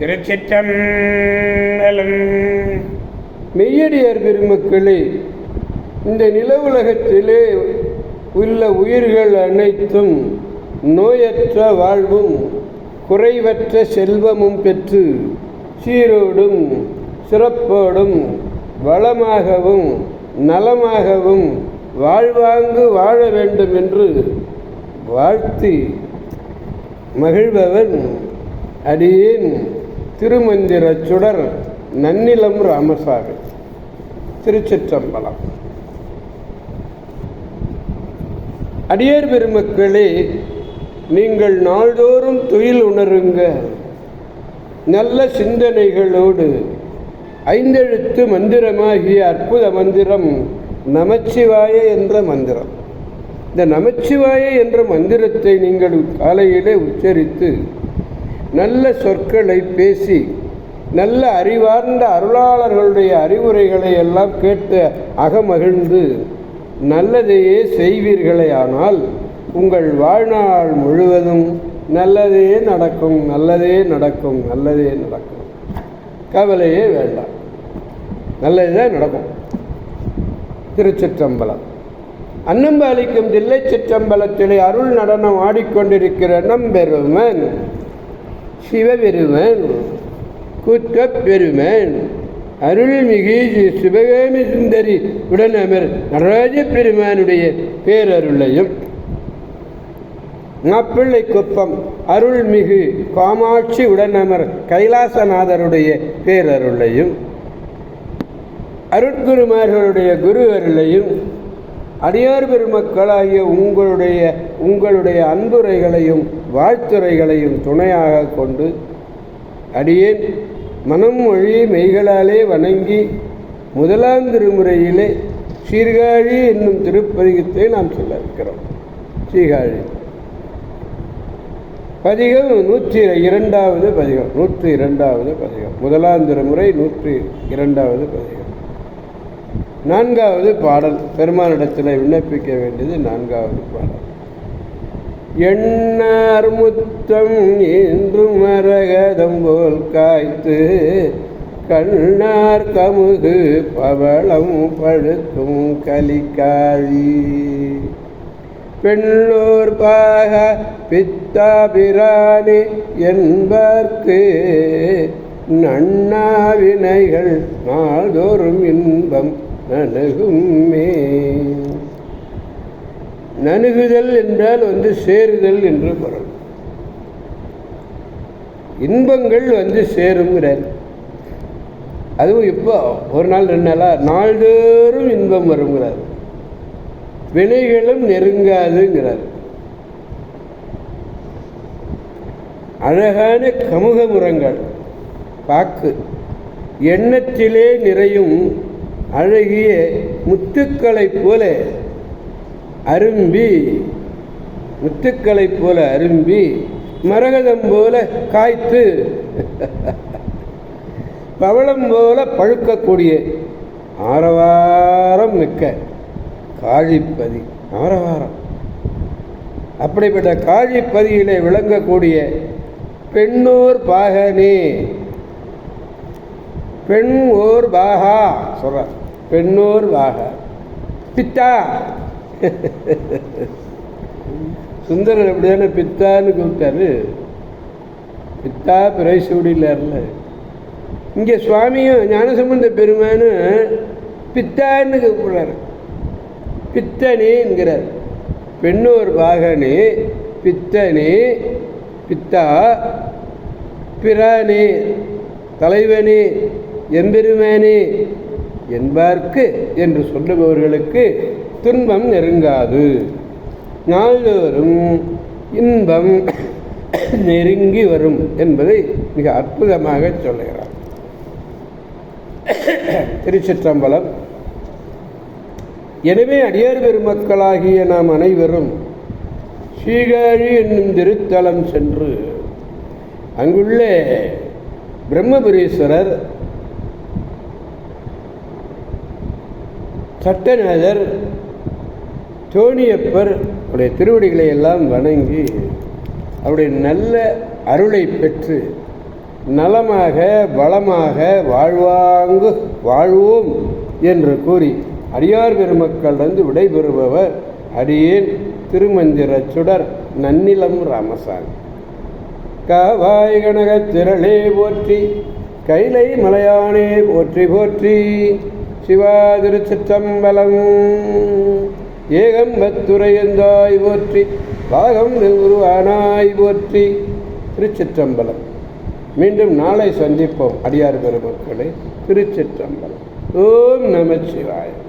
திருச்சிற்றம்பலம். மெய்யடியார் பெருமக்களே இந்த நில உலகத்திலே உள்ள உயிர்கள் அனைத்தும் நோயற்ற வாழ்வும் குறைவற்ற செல்வமும் பெற்று சீரோடும் சிறப்போடும் வளமாகவும் நலமாகவும் வாழ்வாங்கு வாழ வேண்டும் என்று வாழ்த்தி மகிழ்பவன் அடியேன். திருமந்திர சுடர் நன்னிலம் ராமசாமி. திருச்சிற்றம்பலம். அடியார் பெருமக்களே நீங்கள் நாள்தோறும் துயில் உணருங்க. நல்ல சிந்தனைகளோடு ஐந்தெழுத்து மந்திரமாகிய அற்புத மந்திரம் நமச்சிவாய என்ற மந்திரம். இந்த நமச்சிவாய என்ற மந்திரத்தை நீங்கள் காலையிலே உச்சரித்து நல்ல சொற்களை பேசி நல்ல அறிவார்ந்த அருளாளர்களுடைய அறிவுரைகளை எல்லாம் கேட்டு அகமகிழ்ந்து நல்லதையே செய்வீர்களேயானால் உங்கள் வாழ்நாள் முழுவதும் நல்லதே நடக்கும் நல்லதே நடக்கும் நல்லதே நடக்கும். கவலையே வேண்டாம். நல்லதே நடக்கும். திருச்சிற்றம்பலம். அன்னம்பாலிக்கும் தில்லை சிற்றம்பலத்திலே அருள் நடனம் ஆடிக்கொண்டிருக்கிற நம்பெருமன் சிவபெருமன் குற்றப்பெருமன் அருள்மிகு ஸ்ரீ சிவகாமி சுந்தரி உடனமர் நடராஜ பெருமானுடைய பேரருளையும். மாப்பிள்ளை குப்பம் அருள்மிகு காமாட்சி உடனமர் கைலாசநாதருடைய பேரருளையும். அருட்குருமார்களுடைய குரு அருளையும் அடியார் பெருமக்களாகிய உங்களுடைய உங்களுடைய அன்புரைகளையும் வாழ்த்துரைகளையும் துணையாக கொண்டு அடியேன் மனம் மொழி மெய்களாலே வணங்கி முதலாம் திருமுறையிலே சீர்காழி என்னும் திருப்பதிகத்தை நாம் சொல்ல இருக்கிறோம். சீர்காழி. பதிகம் நூற்றி இரண்டாவது பதிகம் நூற்றி இரண்டாவது பதிகம். முதலாம் திருமுறை நூற்றி இரண்டாவது பதிகம். நான்காவது பாடல் பெருமானிடத்தில் விண்ணப்பிக்க வேண்டியது நான்காவது பாடல். எண்ணார் முத்தம் என்றும் மரகதம் போல் காய்த்து கண்ணார் கமுகு பவளம் பழுக்கும் கலிக்காழி. பெண்ணோர் பாக பித்தாபிராணி என்பர்க்கு நன்னாவினைகள் நாள்தோறும் இன்பம் நணுகுமே நணுகுதல் என்றால் வந்து சேருதல் என்று பொருள். இன்பங்கள் வந்து சேருங்கிறார் அதுவும் இப்போ ஒரு நாள் ரெண்டு நாளாக நாள்தோறும் இன்பம் வருங்கிறார். வினைகளும் நெருங்காதுங்கிறார். அழகான கமுக முரங்கள் பாக்கு. எண்ணத்திலே நிறையும் அழகிய முத்துக்களைப் போல அரும்பி முத்துக்களைப் போல அரும்பி மரகதம் போல காய்த்து பவளம் போல பழுக்கக்கூடிய ஆரவாரம் மிக்க காழிப்பதி. ஆரவாரம். அப்படிப்பட்ட காழிப்பதியிலே விளங்கக்கூடிய பெண்ணூர் பாகனே. பெண் ஓர் பாகா சொல்ற பெண்ணூர் பாகா. பித்தா. சுந்தரர் எப்படியான பித்தான்னு கூப்பிட்டாரு பித்தா பிறை சூடிலார்ல இங்கே சுவாமியும் ஞானசம்பந்த பெருமானும் பித்தான்னு கூப்பிடுறாரு. பித்தனே என்கிறார். பெண்ணோர் பாகனி பித்தனி பித்தா பிரானி தலைவனி எம்பெருமானி என்பார்க்கு என்று சொல்லுபவர்களுக்கு துன்பம் நெருங்காது. நாள்தோறும் இன்பம் நெருங்கி வரும் என்பதை மிக அற்புதமாக சொல்லுகிறார். திருச்சிற்றம்பலம். எனவே அடியார் பெருமக்களாகிய நாம் அனைவரும் ஸ்ரீகாழி என்னும் திருத்தலம் சென்று அங்குள்ள பிரம்மபுரீஸ்வரர் சட்டநாதர் தோணியப்பர் அவருடைய திருவடிகளை எல்லாம் வணங்கி அவருடைய நல்ல அருளை பெற்று நலமாக வளமாக வாழ்வாங்கு வாழ்வோம் என்று கூறி அடியார் பெருமக்களிடந்து விடைபெறுபவர் அடியேன் திருமந்திர சுடர் நன்னிலம் ராமசாமி. காவாய் கனக திரளே போற்றி கைலை மலையானே போற்றி போற்றி சிவா திருச்சிற்றம்பலம். ஏகம்பத்துரையந்தாய் போற்றி பாகம் உருவானாய் போற்றி. திருச்சிற்றம்பலம். மீண்டும் நாளை சந்திப்போம் அடியார் பெருமக்களை திருச்சிற்றம்பலம். ஓம் நமச்சிவாயம்